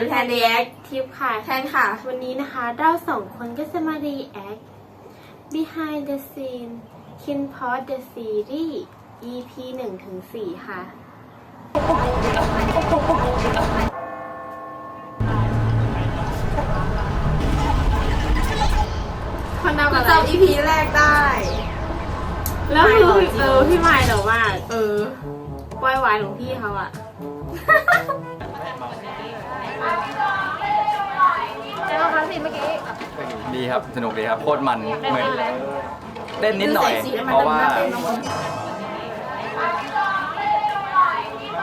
ดูแทนดีแอคทิปค่ะ แทนค่ะ วันนี้นะคะเราสองคนก็จะมา react behind the scene Kin Pod the Series EP 1ถึง4ค่ะ คนทำก็อะไร จำ EP แรกได้ แล้วคือไม่หรอกจริงเออพี่ไมค์เหรอว่า เออปล่อยวายของพี่เขาอะ แล้วคะสิเมื่อกี้ดีครับ สนุกดีครับ โคตรมันเหมือนเต้นนิดหน่อยดูใส่สีให้มันเพราะว่าน่าเต้นนะมึง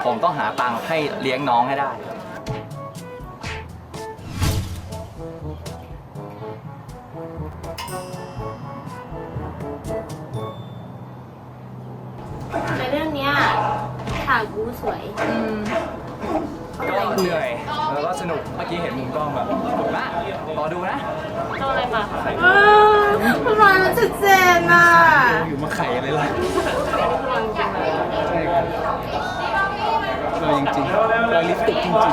ผมต้องหาตังค์ให้เลี้ยงน้องให้ได้ ในเรื่องเนี้ยฉากบูสวย อืม ก็เหนื่อย แล้วก็สนุก เมื่อกี้เห็นมุมกล้องแบบสนุกมากรอดูนะต้องอะไรมาเออทำไมมันชัดเจนอะอยู่มาไข่อะไรล่ะลองกินเลยใช่ครับรอยจริงๆรอยลิปสติกจริงอ๋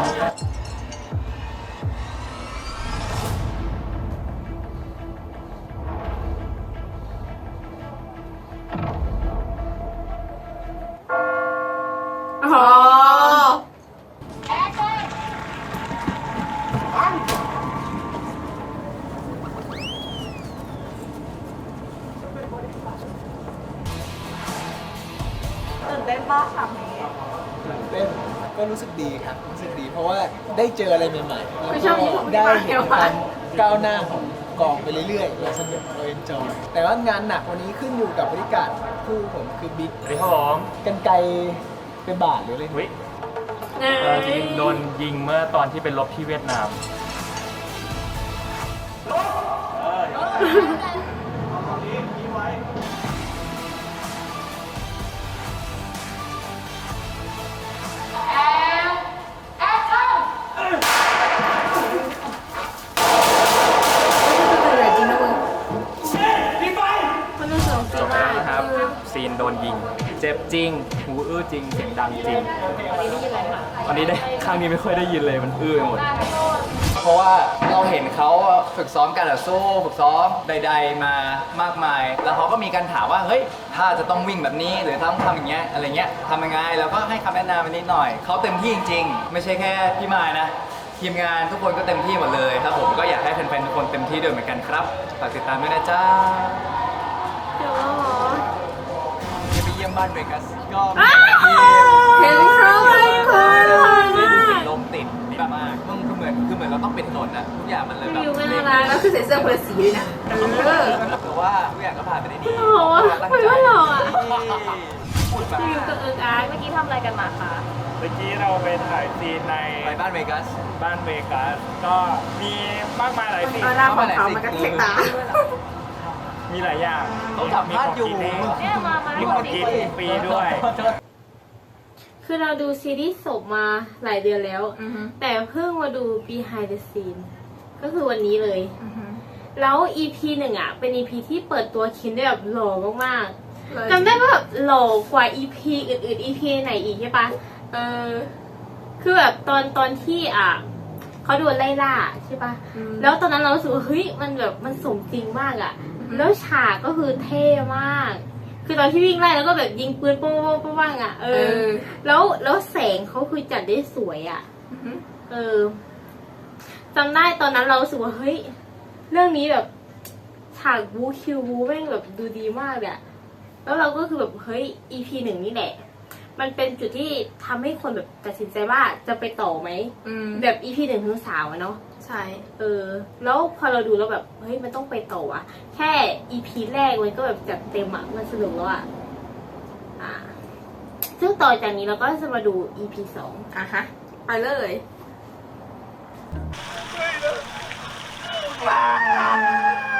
ตื่นเต้นมากค่ะนี้ๆตื่นเต้นก็รู้สึกดีครับรู้สึกดี เพราะว่าได้เจออะไรใหม่ๆแล้วไม่ชอบที่ก็ผมได้ไม่เห็นมาความก้าวหน้าของกองไปเรื่อยๆเราสนุกเราเอนจอยแต่ว่างานหนักวันนี้ขึ้นอยู่กับบริการคู่ผมคือบิ๊กสวัสดีครับผมกันไกลเป็นบาทหรืออะไรวิเนเออจริงๆโดนยิงเมื่อตอนที่ไปรบที่เวียดนาม จริงเสียงดังจริงวันนี้ได้ข้างนี้ไม่ค่อยได้ยินเลยมันอื้อไปหมด เพราะว่าเราเห็นเขาฝึกซ้อมการต่อสู้ฝึกซ้อมใด ๆ มามากมาย แล้วเขาก็มีการถามว่าเฮ้ยถ้าจะต้องวิ่งแบบนี้หรือต้องทำอย่างเงี้ยอะไรเงี้ยทำยังไงเราก็ให้คำแนะนำไปนิดหน่อยเขาเต็มที่จริง ๆ ไม่ใช่แค่พี่มายนะ ทีมงานทุกคนก็เต็มที่หมดเลยครับผมก็อยากให้แฟนๆทุกคนเต็มที่ด้วยเหมือนกันครับฝากติดตามด้วยนะจ้าเดี๋ยวเหรอจะไปเยี่ยมบ้านเบกัสก็ คือเหมือนคือเหมือนเราต้องเป็นถนนนะทุกอย่างมันเลยแบบอยู่ไม่น่ารัก แล้วคือใส่เสื้อคนละสีเลยนะเออ แต่ว่าทุกอย่างก็ผ่านไปได้ดีโอ้โหไม่ว่าหรอกอะ พูดมาอยู่กับเอิงอาร์ตเมื่อกี้ทำอะไรกันมาคะเมื่อกี้เราไปถ่ายซีนในไปบ้านเบกัส บ้านเวกัสก็มีมากมายหลายซีนเออหน้าของเขามันก็เช็คตา มีหลายอย่างเขาสัมภาษณ์อยู่มีของกินเองมีของกินฟรีด้วย คือเราดูซีรีส์ศพมาหลายเดือนแล้ว อือฮึแต่เพิ่งมาดู behind the scene ก็คือวันนี้เลย อือฮึแล้ว EP หนึ่งอะ เป็น EP ที่เปิดตัวคินได้แบบหล่อมากเลยๆจำได้ว่าแบบหล่อกว่า EP อื่นๆ EP ไหนอีกใช่ปะเออ คือแบบตอนตอนที่อะเขาโดนไล่ล่าใช่ปะอืม แล้วตอนนั้นเรารู้สึกว่าเฮ้ยมันแบบมันสมจริงมากอะ่ะแล้วฉากก็คือเท่มาก คือตอนที่วิ่งไล่แล้วก็แบบยิงปืนป้องป้องป้องป้องอะเอเออ อ แล้วแล้วแสงเขาคือจัดได้สวยอะ่ะอือฮึเออจำได้ตอนนั้นเรารู้สึกว่าเฮ้ย เรื่องนี้แบบฉากบูคิวบูแม่งแบบดูดีมากเลยอะแล้วเราก็คือแบบเฮ้ย EP หนึ่งนี่แหละ มันเป็นจุดที่ทำให้คนแบบตัดสินใจว่าจะไปต่อไหม อืม แบบ EP หนึ่งถึงสามอะเนาะ ใช่เออ แล้วพอเราดูแล้วแบบเฮ้ยมันต้องไปต่ออะแค่ EP แรกมันก็แบบจัดเต็มอะมันสนุกแล้วอะอ่า ซึ่งต่อจากนี้เราก็จะมาดู EP สองอะฮะไปเลยต้อ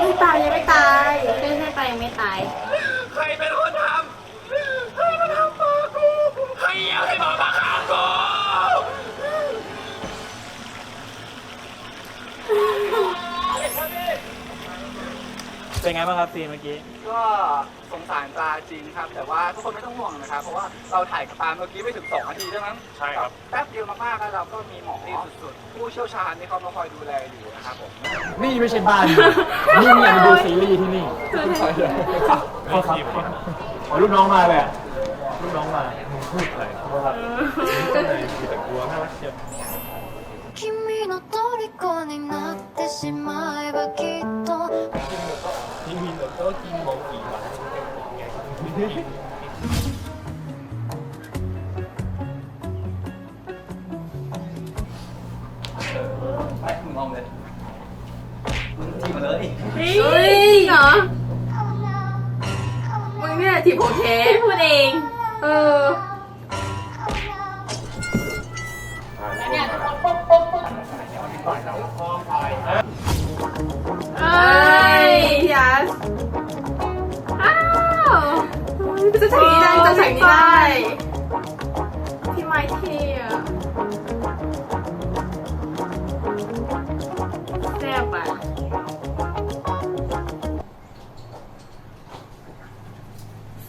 ไม่ตายยังไม่ตายใช่ใช่ไปยังไม่ตาย ไงบ้างครับซีนเมื่อกี้ ก็สงสารปลาจริงครับ แต่ว่าทุกคนไม่ต้องห่วงนะครับ เพราะว่าเราถ่ายกับปลาเมื่อกี้ไม่ถึง2นาทีใช่ไหมใช่ครับ แป๊บเดียวมากๆแล้วเราก็มีหมอสุดๆผู้เชี่ยวชาญที่เขามาคอยดูแลอยู่นะครับผมนี่ไม่ใช่บ้าน นี่อยากมาดูซีรีส์ที่นี่โทษครับโอ้ลูกน้องมาเลยอะ ไปมึงมองเลยมึงทีมาเลยเฮ้ยเหรอมึงเนี่ยทีมของเทไม่พูดเอง เออเอ้ยยัสอ้าว จะฉากนี้ได้จะฉากนี้ได้ พี่ไม้เท่อะแซ่บอะ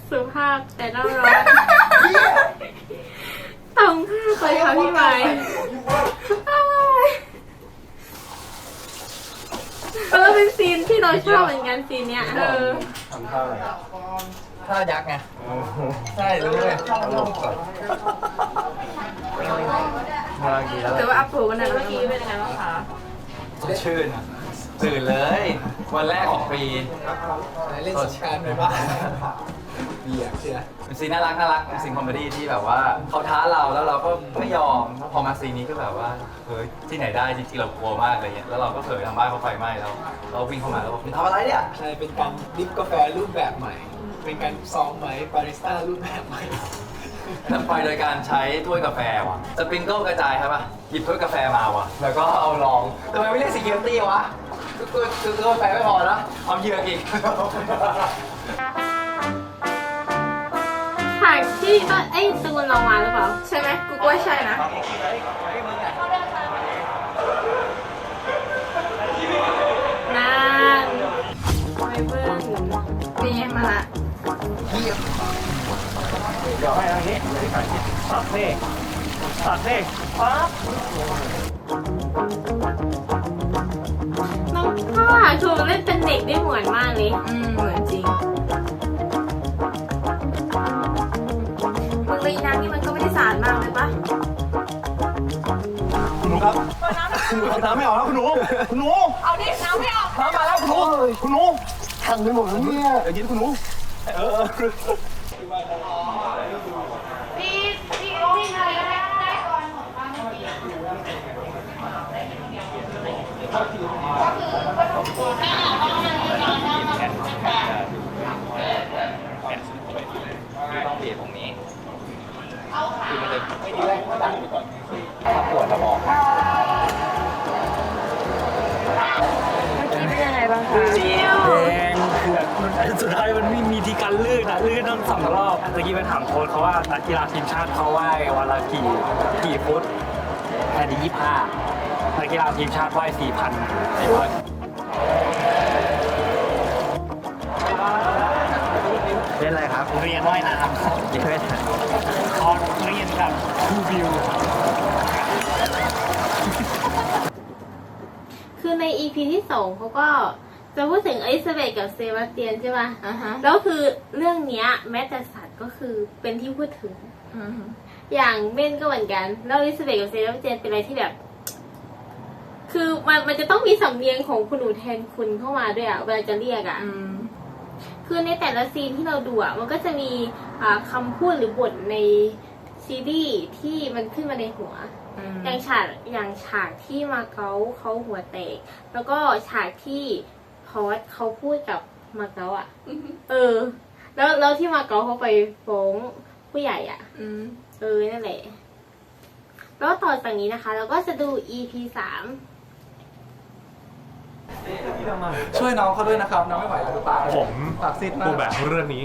สุภาพแต่น่ารักตรงข้ามไปค่ะพี่ไม้อ้ายเออเป็นซีนที่เราชอบเหมือนกันซีนเนี้ยเออทำท่าอะไร ถ้ายักษ์ไงใช่รู้เลยน่ารักดีแล้วแต่ว่าอัพโหลกันนะเมื่อกี้เป็นยังไงบ้างคะสดชื่นอะตื่นเลย วันแรกของปีเล่นสงกรารไปบ้างเบียร์เชียร์เป็นซีนน่ารักน่ารักเป็นซีนคอมเมดี้ที่แบบว่าเขาท้าเราแล้วเราก็ไม่ยอมพอมาซีนนี้ก็แบบว่าเฮ้ยที่ไหนได้จริงๆเรากลัวมากอะไรเงี้ยแล้วเราก็เผลอทำบ้านเขาไฟไหม้แล้วเราวิ่งเข้ามาแล้วบอกคุณทำอะไรเนี่ยใช่เป็นการดริฟกาแฟรูปแบบใหม่ เป็นการซ้อมไหมบาริสต้ารูปแบบใหม่ทำไฟโดยการใช้ถ้วยกาแฟว่ะสปริงเกิลกระจายครับป่ะหยิบถ้วยกาแฟมาว่ะ แล้วก็เอาลองทำไมไม่เรียก security วะคือคือคือกาแฟไม่พอนะเอาเหยือกอีกฉากที่ก็เอ้ยตูนเรามาหรือเปล่า ใช่ไหมกูก็ว่าใช่นะน เดี๋ยวให้ทางนี้ตัดเลขตัดเลขปั๊บน้องข้าชมเล่นเป็นเด็กได้เหมือนมากเลยอืมเหมือนจริงมึงเลยน้ำนี่มันก็ไม่ได้สารมากเลยปะคุณหนูครับคุณหนูน้ำไม่ออกแล้วคุณหนูคุณหนูเอาดิน้ำไม่ออกน้ำมาแล้วคุณหนูคุณหนูทางไปหมดแล้วเนี่ยเดี๋ยวยินคุณหนูเออ พี่พี่พี่อะไรก็ได้ได้ก่อนของบ้านเมื่อกี้ ต้องเปลี่ยนตรงนี้คือมันจะไม่ดีแรงก็ดังไปก่อนถ้าปวดสมองเป็นยังไงบ้างคะแดงคือมันสุดท้ายมันไม่มีที่การลื่นอะลื่นต้องสองรอบเมื่อกี้ไปถามโค้ชเขาว่านักกีฬาทีมชาติเขาว่ายวันละกี่กี่ฟุตแค่นี้ยี่ห้านักกีฬาทีมชาติว่ายสี่พันสี่พัน เล่นอะไรครับเรียนว่ายน้ำเรียนว่ายน้ำคอร์สเรียนกับครูบิวคือใน EP ที่สองเขาก็จะพูดถึงอลิซาเบธกับเซบาสเตียนใช่ป่ะอ่าฮะแล้วคือเรื่องเนี้ย แม้แต่สัตว์ก็คือเป็นที่พูดถึง อืมอย่างเบนก็เหมือนกัน แล้วอลิซาเบธกับเซบาสเตียนเป็นอะไรที่แบบ คือมันมันจะต้องมีสำเนียงของคุณหนูแทนคุณเข้ามาด้วยอะเวลาจะเรียกอะอืม คือในแต่ละซีนที่เราดูอะมันก็จะมีอ่าคำพูดหรือบทในซีรีส์ที่มันขึ้นมาในหัวอืมอย่างฉากอย่างฉากที่มาเก๊าเขาหัวแตก แล้วก็ฉากที่พอสเขาพูดกับมาเก๊าอะเออ แล้วแล้วที่มาเก๊าเขาไปฟ้องผู้ใหญ่อะอืมเออนั่นแหละแล้วต่อจากนี้นะคะ เราก็จะดู EP สาม ช่วยน้องเขาด้วยนะครับ น้องไม่ไหวแล้วปากผมปากซีดมากตัวแบกเรื่องนี้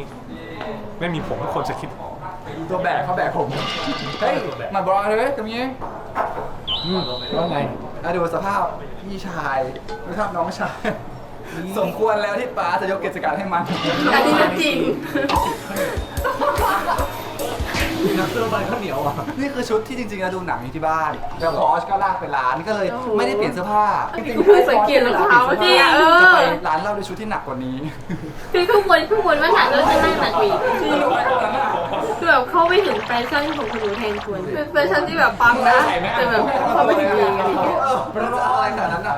ไม่มีผมทุกคนจะคิดตัวแบกเขาแบกผมเฮ้ยมาบอลเลยตรงนี้ว่าไงอะดูสภาพพี่ชายดูสภาพน้องชาย สมควรแล้วที่ป้าจะยกกิจการให้มันอันนี้ก็จริง นักเตอร์บันข้าวเหนียวอะ นี่คือชุดที่จริงๆเราดูหนังอยู่ที่บ้านแล้วพอชก็ลากไปร้านก็เลย ไม่ได้เปลี่ยนเสื้อผ้ากูเพิ่งสังเกตรองเท้าเมื่อกี้อะเออ จะไปร้านเหล้าด้วยชุดที่หนักกว่านี้ คือข้างบนข้างบนว่าหนักแล้วจะนั่งหนักกว่าอีกคือคือแบบเข้าไม่ถึงแฟชั่นของคุณหนูแทนควรเป็นแฟชั่นที่แบบปังนะแต่แบบเข้าไม่ถึงเองอะไรอย่างเงี้ยเออมันจะอะไรขนาดนั้นอะ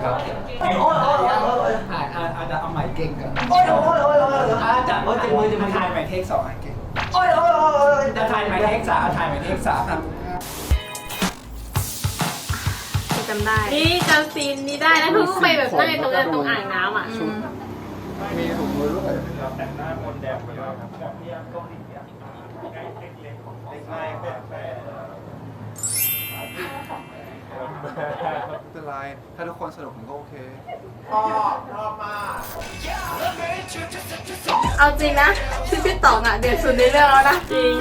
เป็นไรอะสวัสดีครับอาจอาจอาจจะเอาใหม่เก่งกันโอ้ยโอ้ยโอ้ยโอ้ยอาจจะโอ้ยจะมือจะมาถ่ายใหม่เทคสองอันเก่งโอ้ยโอ้ยโอ้ยโอ้ยจะถ่ายใหม่เทคสามถ่ายใหม่เทคสามครับจำได้นี่จำซีนนี้ได้นะคือไปแบบนั่งในตรงนั้นตรงอ่างน้ำอะมีถุงมือด้วยเป็นไร ถ้าทุกคนสนุกผมก็โอเคเอาจริงนะชื่อพี่ต๋องอะเดือดสุดในเรื่องแล้วนะจริง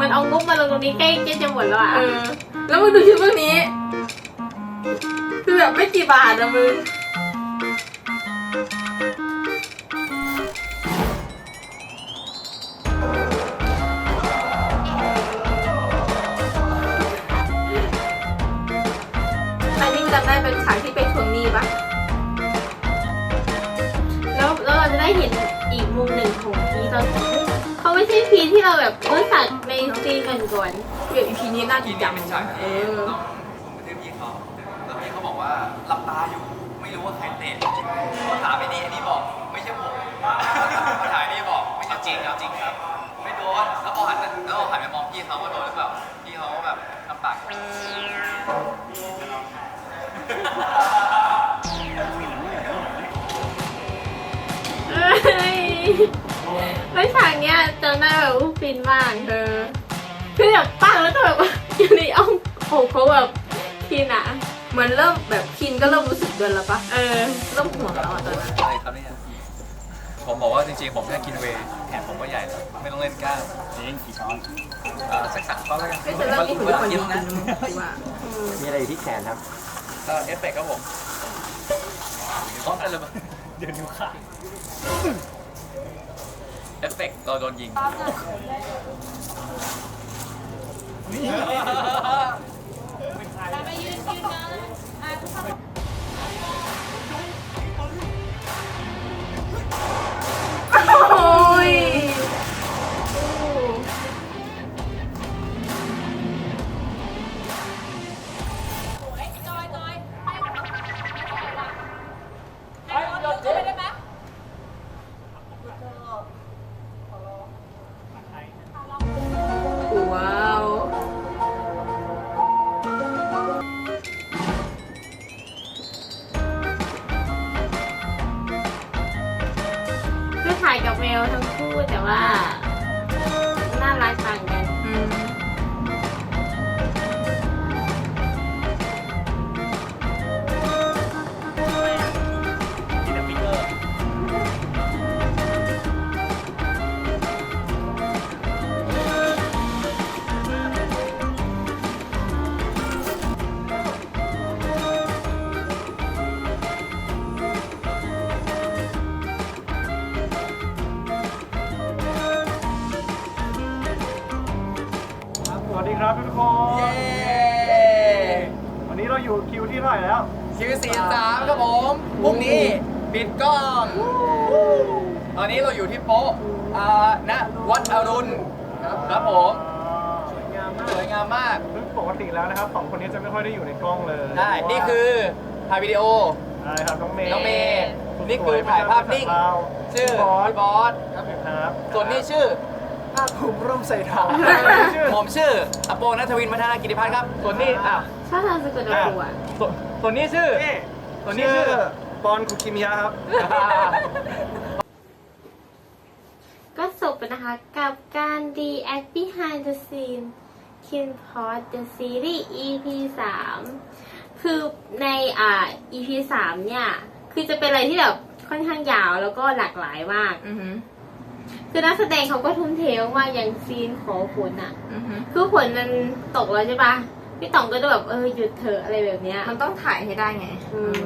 มันเอางบมาลงตรงนี้ใกล้ใกล้จะหมดแล้วอะเออ แล้วมึงดูชุดพวกนี้ คือแบบไม่กี่บาทนะมึง ที่เราแบบรู้จักในซีนก่อนเดี๋ยวอีพีนี้น่าจริงจังเออผมไปที่พี่เขาแล้วพี่เขาบอกว่าหลับตาอยู่ไม่รู้ว่าใครเตะเขาถามไอ้นี่ไอ้นี่บอกไม่ใช่ผมเขาถามไอ้นี่บอกไม่ใช่จริงครับจริงครับไม่โดนแล้วพอหันไปแล้วพอหันไปมองพี่เขาว่าโดนหรือเปล่าพี่เขาแบบทำปาก แล้วฉากเนี้ยจำได้แบบอู้ฟินมากเธอคือแบบปั้งแล้วก็แบบว่าอยู่ในอ้อมอกเขาแบบพีน่ะเหมือนเริ่มแบบคินก็เริ่มรู้สึกเดินแล้วปะเออเริ่มห่วงแล้วอะตอนนั้นอะไรครับเนี่ยผมบอกว่าจริงๆ ผมแค่กินเวย์แขนผมก็ใหญ่แล้วไม่ต้องเล่นกล้ามจริงกี่ช้อนสักสามช้อนแล้วกันไม่ใช่เรื่องนี้คือคนจริงๆนะคือว่ามีอะไรอยู่ที่แขนครับเอ่อเอฟเฟกต์ครับผมพร้อมกันเลยปะเดี๋ยวนิ้วขาด เอฟเฟกต์เราโดนยิง ไปยืนยืนนะายภาพนิ่งชื่อพี่บอสพี่บอสครับส่วนนี้ชื่อภาคภูมิร่มใส่ทองผมชื่ออโปนัทวินวัฒนากิติพัฒน์ครับ ส่วนนี้อะถ้าทางสะกดเอาตัวส่วนส่วนนี้ชื่อนี่ส่วนนี้ชื่อปอนคุกิมิยะครับ ก็จบไปนะคะกับการ react behind the scene Kin Pod the series EP 3 คือในอ่า EP 3 เนี่ย คือจะเป็นอะไรที่แบบ ค่อนข้างยาวแล้วก็หลากหลายมากอือหือคือนักแสดงเขาก็ทุ่มเทมากๆอย่างซีนขอผลอะอือหือคือผลมันตกแล้วใช่ปะพี่ต๋องก็จะแบบเออหยุดเถอะอะไรแบบเนี้ย มันต้องถ่ายให้ได้ไงอืม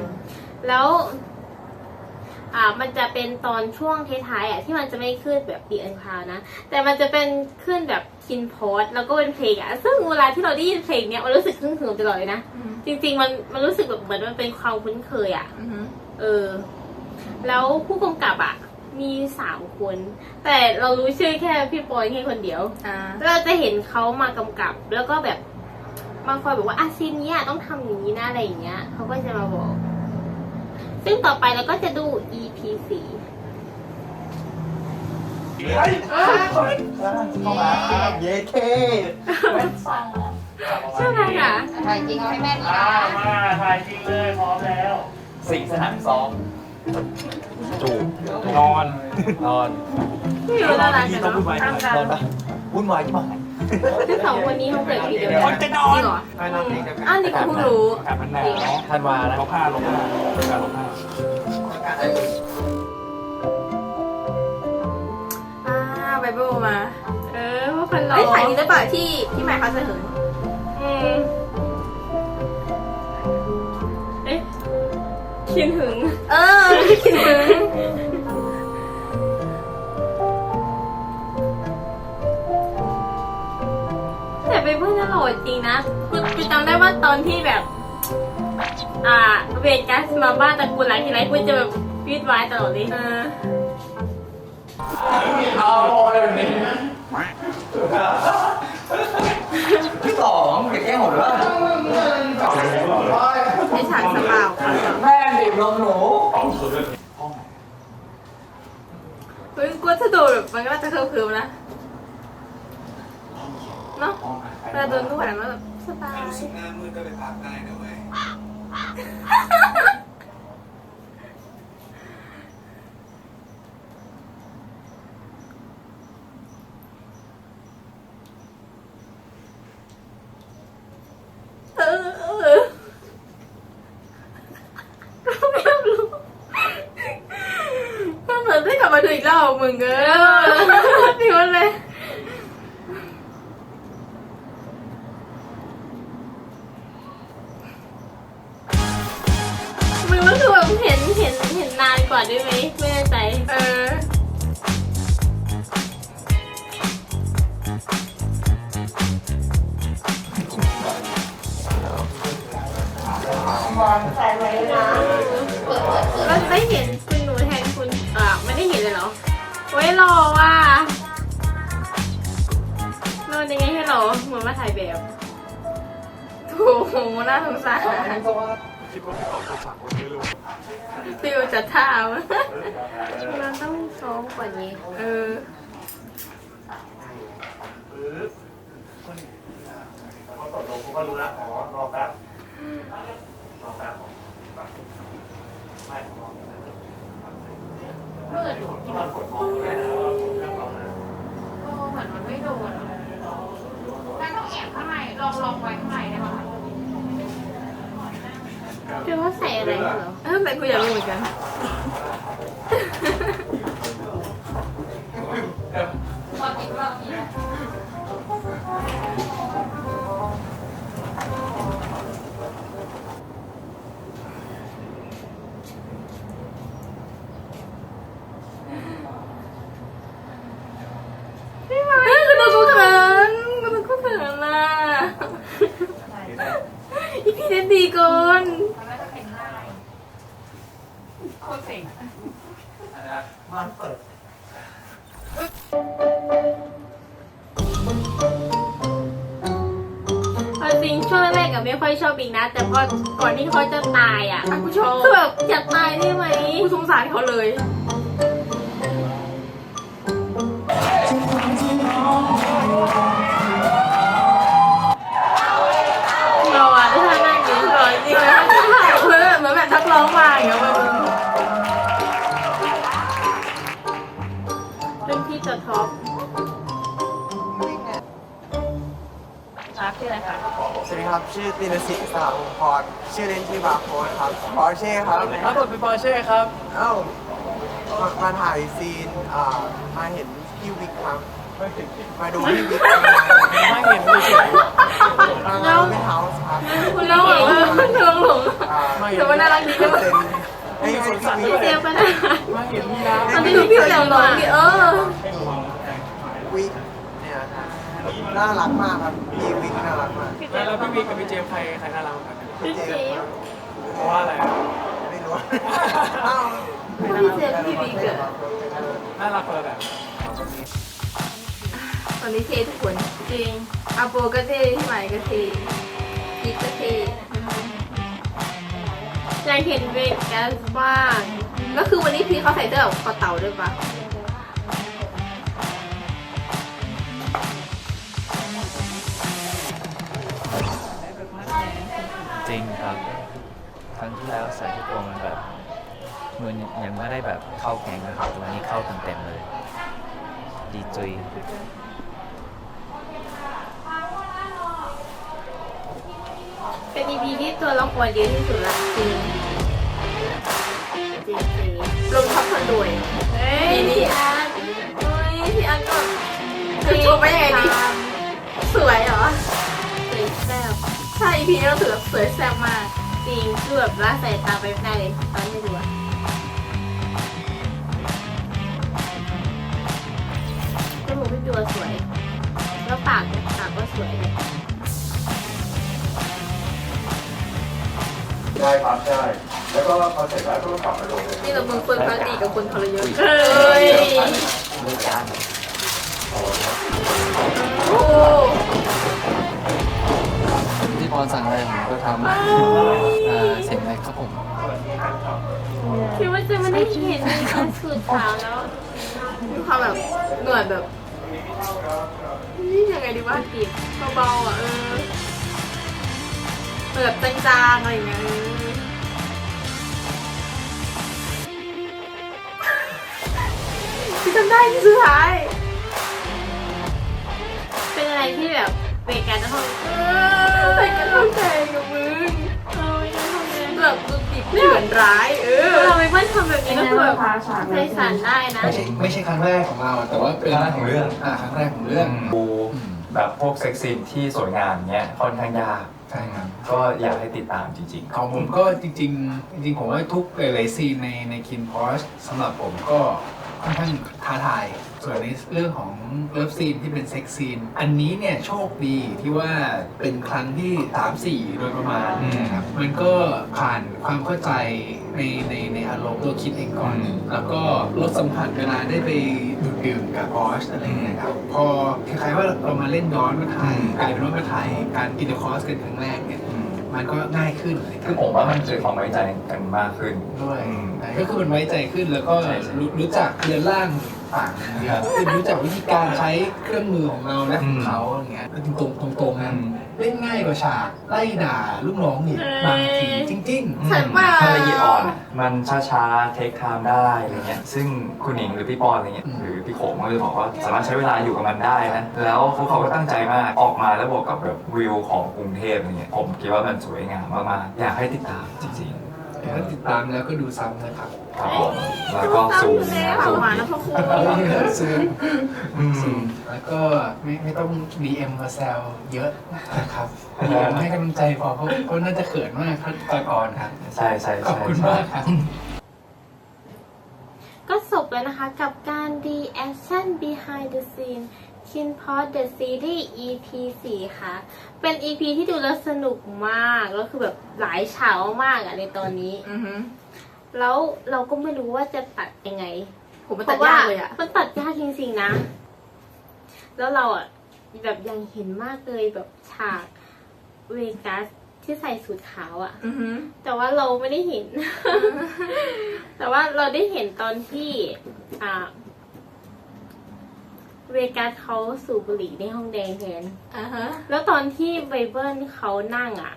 แล้ว อ่า มันจะเป็นตอนช่วงท้ายๆอะที่มันจะไม่ขึ้นแบบดีอันคาวนะ แต่มันจะเป็นขึ้นแบบคินโพสแล้วก็เป็นเพลงอะ ซึ่งเวลาที่เราได้ยินเพลงเนี้ยมันรู้สึกฮึ่งเหิมตลอดเลยนะอืมจริง ๆ มันมันรู้สึกแบบเหมือนมันเป็นความคุ้นเคยอะอือหือเออ แล้วผู้กำกับอะ มีสามคน แต่เรารู้ชื่อแค่พี่ปอยแค่คนเดียว อ่า เราจะเห็นเขามากำกับ แล้วก็แบบมาคอยบอกว่าอะซีนเนี้ยต้องทำอย่างนี้นะอะไรอย่างเงี้ยเขาก็จะมาบอก ซึ่งต่อไปเราก็จะดู EP สี่เข้ามาเย้เคใช่ไหมคะถ่ายจริงเอาให้แม่นอ่ามาถ่ายจริงเลยพร้อมแล้ว สิงสนามซ้อม จูบนอน นอนไม่รู้น่ารักกันเนาะตามกันนอนปะวุ่นวายที่บ้านคือสองคนนี้เขาเกิดปีเดียวคกันนจะนอนจริงเหรอไปนอนเองเดียวกันอ้าวนี่กูเพิ่งรู้อากาศมันหนาวธันวานะลบห้าลบห้าอากาศลบห้าอ่าไบเบิลมา เออพวกคนเราเอ้ยถ่ายนี้ได้ป่ะที่ที่หมายเขาจะหึงอืมเอ๊ะคินหึง เออคิดถึง แต่เป็นเพื่อนตลอดจริงนะคือคือจำได้ว่าตอนที่แบบ อ่าเวกัสมาบ้านตระกูลหลังที่ไรกูจะแบบวีดไว้ตลอดเลยเออเอาแบบนี้พี่สองอย่าแกล้งผมเลยว่า ไอฉากสปาวแม่บีบนมหนูเฮ้ยกูว่าถ้าโดนแบบมันก็น่าจะเคิร์ฟๆนะเนาะเวลาโดนทุกวันมันแบบสบาย รู้สึกหน้ามืดก็ไปพักได้นะเว้ย เออเออไม่รู้มันเหมือนได้กลับมาดูอีกรอบ มึงเออ ไว้รอว่าโนอนยังไงให้เราเหมือนมาถ่ายแบบโถน่าสงสารฟิวจะท่ามะเราต้องซ้อมกว่านี้ เออก็รู้แล้วอ๋อรอแป๊บรอแป๊บไม่ มืดที่มันกดมองเลยนะว่าผมเรื่องเรานะโอ้เหมือนมันไม่โดนงั้นต้องแอบข้างในลองลองไว้ข้างในได้ไหมคือว่าใส่อะไรเหรอเออแต่กูอยากรู้เหมือนกันพอติดรอบนี้ ก่อนที่เขาจะตายอะคุณกูชอบคือแบบอยากตายได้ไหมกูสงสารเขาเลย เราอะได้ท่านั่งอย่งนีก่อนจริงนะที่ถ่เหมือนแบบทักร้องมาอย่างเงี้ยเรื่องที่จะท็อป ชื่ออะไรคะสวัสดีครับ ชื่อตินสิทธิ์สระวงพร ชื่อเล่นชื่อบาร์โค้ดครับปอร์เช่ครับรับบทเป็นปอร์เช่ครับ เอ้ามามาถ่ายซีนอ่ามาเห็นพี่วิกครับ มาดูพี่วิกทำงานไม่เห็นไม่เฉยมางานเป็นเฮาส์ครับคุณเล่าเออหลงหลงอ่าแต่ว่าน่ารักดีด้วยเป็นให้ให้พี่วิกเซลก็ได้ไม่เห็นมีน้ตอนนี้ดูพี่เซลหน่อยเออวิกเนี่ยครับน่ารักมากครับพี่วิกน่า รักมากแล้วพี่บิ๊กกับพี่เจมส์ใครใครน่ารักกว่ากันพี่เจมเพราะว่าอะไรไม่รู้อ้าวพี่เจมส์พี่บิ๊กอะน่ารักคนละแบบตอนนี้เททุกคนจริงอาโปก็เทพี่ใหม่ก็เทกิ๊กก็เทอยากเห็นเวกัสบ้างก็คือวันนี้พี่เขาใส่เสื้อแบบคอเต่าด้วยปะ ครับ ครั้งที่แล้วใส่ทุกตัวมันแบบมันยังไม่ได้แบบเข้าแกงนะครับแต่วันนี้เข้าเต็มๆเลย ดีจุยเป็น EP ที่ตัวละครเยอะที่สุดละจริงจริงจริงลงท็อปทันด้วยเฮ้ยนี่พี่อาร์ตเฮ้ยพี่อันก็คือชมไปยังไงดีสวยเหรอสวยแซ่บ ใช่พี่เราถือสวยแซ่บมากจริงคือแบบละสายตาไปไม่ได้เลยตอนที่ดูอะจมูกพี่ตัวสวย แล้วปากปากก็สวยเลยได้ครับใช่แล้วก็พอเสร็จแล้วก็กลับมาลงเลยนี่เราเมืองคนพักดีกับคนทรยศเฮ้ย โอ้ ที่ปอนสั่งอะไรผมก็ทำอ่าเสียงอะไรครับผม คิดว่าจะไม่ได้เห็นในการสูตรขาวแล้วมีความแบบหนวดแบบนี่ยังไงดีวะตีบเบาๆอะเออแบบจางๆอะไรอย่างเงี้ยเออที่ทำได้ที่สุดท้าย เป็นอะไรที่แบบ เบรกกันนะห้องเออใส่กันเข้าใจกับมึงเออไม่ได้ห้องเลยแบบดูติดเถื่อนร้าย เออเราไม่เพื่อนทำแบบนี้ก็คือแบบใจสั่นได้นะ ไม่ใช่ไม่ใช่ครั้งแรกของเราแต่ว่าเป็นครั้งแรกของเรื่อง อ่าครั้งแรกของเรื่องดูแบบพวกเซ็กซีนที่สวยงามเนี้ยค่อนข้างยากใช่ครับก็อยากให้ติดตามจริงของผมก็จริง ๆ จริงๆผมว่าทุกหลายๆซีนในในคินพอสสำหรับผมก็ค่อนข้างท้าทาย ส่วนในเรื่องของเลิฟซีนที่เป็นเซ็กซีน อันนี้เนี่ยโชคดีที่ว่าเป็นครั้งที่ 3 4 โดยประมาณอืมนะครับมันก็ผ่านความเข้าใจในในในอารมณ์ตัวคิดเองก่อนอืมแล้วก็ลดสัมผัสเวลาได้ไปดื่มดื่มกับพอสอะไรเงี้ยครับพอคล้ายๆว่าเรามาเล่นย้อนมาถ่ายกลายเป็นว่ามาถ่ายการกินคอร์สกันครั้งแรกเนี่ยๆอืมมันก็ง่ายขึ้นคือผมว่ามันเกิดความไว้ใจกันมากขึ้นด้วยอืมก็คือมันไว้ใจขึ้นแล้วก็ใช่ใช่รู้รู้จักเรือนร่าง ต่างๆเนี่ยคือรู้จักวิธีการใช้เครื่องมือของเราและของเขาอย่างเงี้ยตรงตรงๆตรงๆนะเล่นง่ายกว่าฉากไล่ด่าลูกน้องอีกบางทีจริงใช่มากมันละเอียดอ่อน มันช้าๆ เทคไทม์ได้อะไรเงี้ย ซึ่งคุณหนิงหรือพี่ปอนอะไรเงี้ยหรือพี่โขงก็จะบอกว่าสามารถใช้เวลาอยู่กับมันได้นะ แล้วพวกเขาก็ตั้งใจมาก ออกมาแล้วบวกกับแบบวิวของกรุงเทพอะไรเงี้ย ผมคิดว่ามันสวยงามมากๆ อยากให้ติดตามจริงๆ แต่ถ้าติดตามแล้วก็ดูซ้ำนะครับๆ ครับผมแล้วก็ซูมนะซูมหวานนะพ่อครูซูมอืมซูมแล้วก็ไม่ไม่ต้อง DM มาแซวเยอะนะครับ DM ให้กำลังใจพอเพราะเพราะน่าจะเขินมากตอนอ่อนครับใช่ใช่ขอบใช่คุณใช่มากครับ ก็จบแล้วนะคะกับการ reaction behind the scene Kin p o t the series EP 4 ค่ะ เป็น EP ที่ดูแล้วสนุกมาก แล้วคือแบบหลายฉากมากๆอะในตอนนี้ อือหือ แล้วเราก็ไม่รู้ว่าจะตัดยังไงผมมันตัดยากเลยอะมันตัดยากจริงๆนะ แล้วเราอะแบบยังเห็นมากเลยแบบฉากเวกัสที่ใส่สูทขาวอะอือหือแต่ว่าเราไม่ได้เห็น แต่ว่าเราได้เห็นตอนที่อ่าเวกัสเขาสูบบุหรี่ในห้องแดงแทนอ่าฮะแล้วตอนที่ไบเบิลเขานั่งอะ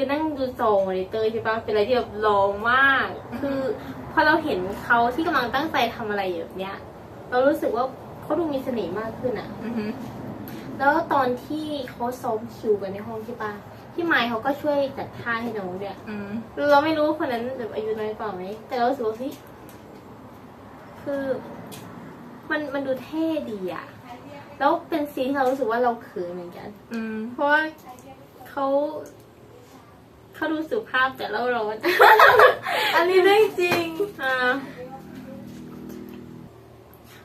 คือนั่งดูจอมอนิเตอร์ใช่ปะเป็นอะไรที่แบบหล่อมาก คือพอเราเห็นเขาที่กำลังตั้งใจทำอะไรแบบเนี้ย เรารู้สึกว่าเขาดูมีเสน่ห์มากขึ้นอะ อือหือแล้วตอนที่เขาซ้อมคิวกันในห้องใช่ปะพี่ไมค์เขาก็ช่วยจัดท่าให้น้องด้วยอืมเราไม่รู้ว่าคนนั้นแบบอายุน้อยกว่าไหม แต่เรารู้สึกว่าเฮ้ยคือ มันมันดูเท่ดีอะแล้วเป็นซีนที่เรารู้สึกว่าเราเขินเหมือนกัน อืมเพราะว่าเขา เขาดูสุภาพแต่เราร้อนอันนี้เรื่องจริงอ่า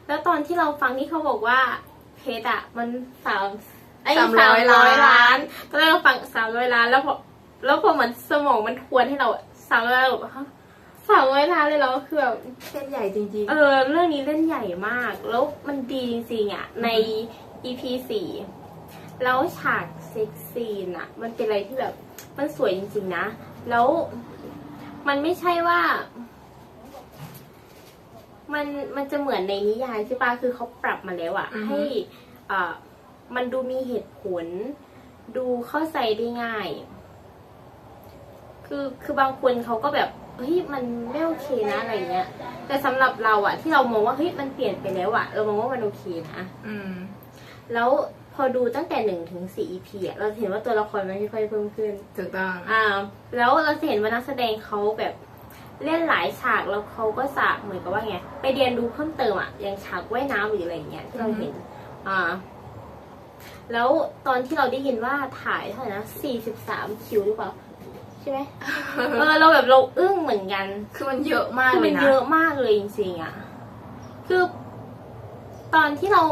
แล้วตอนที่เราฟังที่เขาบอกว่า เพชรอะมันสามไอ้สามร้อยล้านล้านตอนแรกเราฟังสามร้อยล้าน แล้วพอแล้วพอเหมือนสมองมันทวนให้เราสามร้อยล้านแบบฮะสามร้อยล้านเลยเหราคือแบบเส้นใหญ่จริงเออ เรื่องนี้เล่นใหญ่มาก แล้วมันดีจริงๆอะใน EP สี่แล้วฉากเซ็กซีนอะมันเป็นอะไรที่แบบ มันสวยจริงๆนะ แล้วมันไม่ใช่ว่า มันมันจะเหมือนในนิยายใช่ปะคือเขาปรับมาแล้วอะอือฮึ ให้อ่ามันดูมีเหตุผล ดูเข้าใจได้ง่าย คือคือบางคนเขาก็แบบเฮ้ยมันไม่โอเคนะอะไรเงี้ย แต่สำหรับเราอะที่เรามองว่าเฮ้ยมันเปลี่ยนไปแล้วอะเรามองว่ามันโอเคนะๆอืม แล้ว พอดูตั้งแต่หนึ่งถึงสี่ EP อะเราจะเห็นว่าตัวละครมันค่อยๆเพิ่มขึ้น ถูกต้องอ่า แล้วเราจะเห็นว่านักแสดงเขาแบบเล่นหลายฉากแล้วเขาก็จะเหมือนกับว่าไงไปเรียนรู้เพิ่มเติมอะอย่างฉากว่ายน้ำหรืออะไรอย่างเงี้ยที่เราเห็น อ่า แล้วตอนที่เราได้ยินว่าถ่ายเท่าไหร่นะสี่สิบสามคิวหรือเปล่าใช่ไหมเออเราแบบเราอึ้งเหมือนกัน คือมันเยอะมากคือเลมัยนนะ เยอะมากเลยจริงๆอะคือ ตอนที่เรา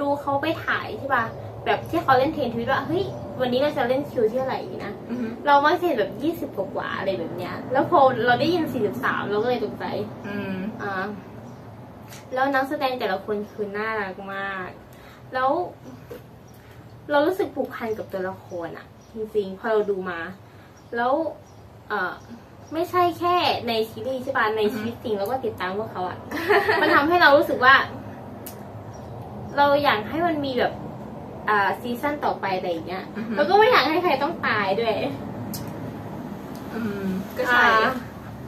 ดูเขาไปถ่ายใช่ป่ะ แบบที่เขาเล่นเทรนทวิตว่าเฮ้ยวันนี้เราจะเล่นคิวที่เท่าไหร่นะ อือหือเรามักจะเห็นแบบยี่สิบกว่าๆอะไรแบบเนี้ย แล้วพอเราได้ยินสี่สิบสามเราก็เลยตกใจ อืมอ่าแล้วนักแสดงแต่ละคนคือน่ารักมาก แล้ว เรารู้สึกผูกพันกับตัวละครอะจริงๆพอเราดูมา แล้วเออไม่ใช่แค่ในซีรีส์ใช่ป่ะในชีวิตจริงเราก็ติดตามพวกเขาอะ มันทำให้เรารู้สึกว่า เราอยากให้มันมีแบบอ่า ซีซั่นต่อไปอะไรอย่างเงี้ยอือฮึแล้วก็ไม่อยากให้ใครต้องตายด้วยอืมก็ใช่อ่า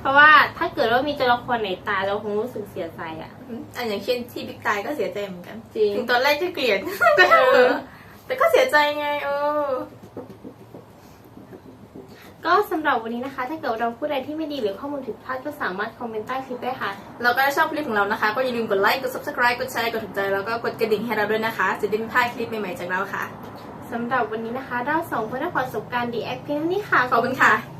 เพราะว่าถ้าเกิดว่ามีตัวละครไหนตายเราคงรู้สึกเสียใจอะอันอย่างเช่นที่บิ๊กตายก็เสียใจเหมือนกันจริงถึงตอนแรกจะเกลียดแต่เออแต่ก็เสียใจไงเออ ก็สำหรับวันนี้นะคะ ถ้าเกิดเราพูดอะไรที่ไม่ดีหรือข้อมูลผิดพลาดก็สามารถคอมเมนต์ใต้คลิปได้ค่ะ เราก็ถ้าชอบคลิปของเรานะคะ ก็อย่าลืมกดไลค์ กด subscribe กดแชร์ กดถูกใจ แล้วก็กดกระดิ่งให้เราด้วยนะคะ จะได้ไม่พลาดคลิปใหม่ๆจากเราค่ะสำหรับวันนี้นะคะเราสองคนได้ขอประสบการณ์ดีแอคเพียงเท่านี้ค่ะ ขอบคุณค่ะ